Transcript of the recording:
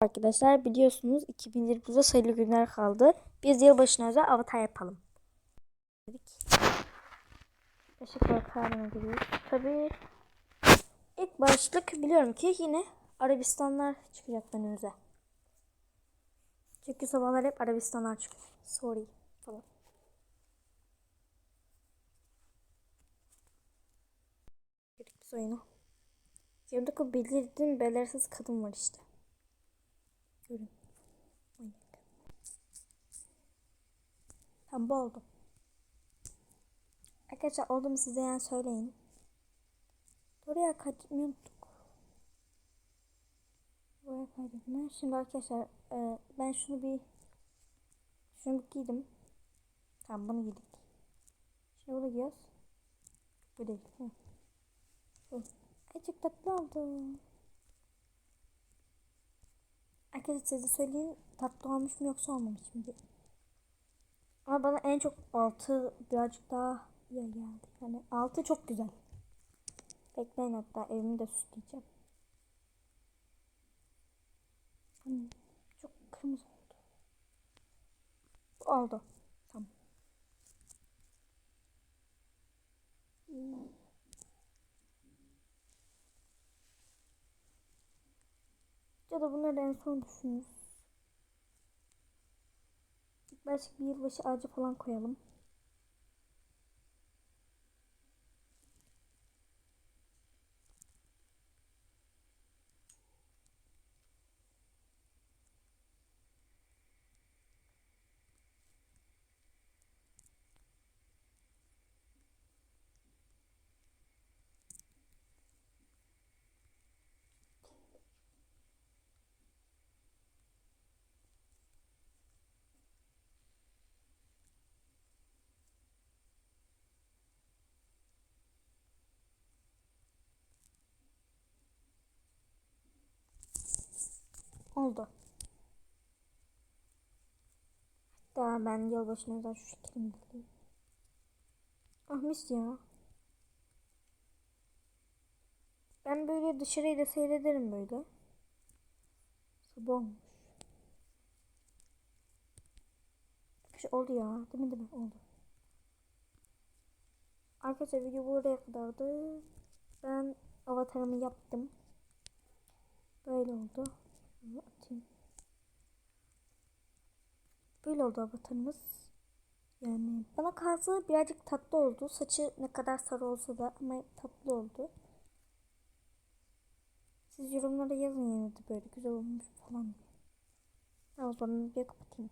Arkadaşlar biliyorsunuz 2020'de sayılı günler kaldı. Biz yılbaşına özel avatar yapalım. Dedik. Işık vakarına giriyoruz. Tabii ilk başlık biliyorum ki yine Arabistanlar çıkacak önümüze. Çünkü sabahlar hep Arabistanlar çıkıyor. Sorry falan. Girdik biz oyuna. Yanımda belirgin belirsiz kadın var işte. Görün. Manyak. Tamam bu oldu. Arkadaşlar oldu size yani söyleyin. Oraya kaydetmeyi unuttuk. Buraya kaydetme. Şimdi arkadaşlar e, ben şunu bir şunu bir giydim. Tamam bunu giydik. Şimdi bunu giyiyoruz. Bu değil. Hı. Bu. Ay çok tatlı oldu. Arkadaşlar size söyleyeyim tatlı olmuş mu yoksa olmamış mı diye. Ama bana en çok altı birazcık daha iyi geldi. Yani altı çok güzel. Bekleyin hatta evimi de süsleyeceğim. Çok kırmızı oldu. Oldu. Tamam. Hmm. Ya da bunları en son düşünürüz. Başta bir yılbaşı ağacı falan koyalım. Oldu. Hatta ben yılbaşına özel şu şekilde gideyim. Ah mis ya. Ben böyle dışarıyı da seyrederim böyle. Sabah olmuş. Bir şey oldu ya. Değil mi değil mi? Oldu. Arkadaşlar video buraya kadardı. Ben avatarımı yaptım. Böyle oldu. Bunu atayım. Böyle oldu avatarımız. Yani bana kalsa birazcık tatlı oldu. Saçı ne kadar sarı olsa da ama tatlı oldu. Siz yorumlara yazın yine böyle güzel olmuş falan. Ben o zaman bir kapatayım.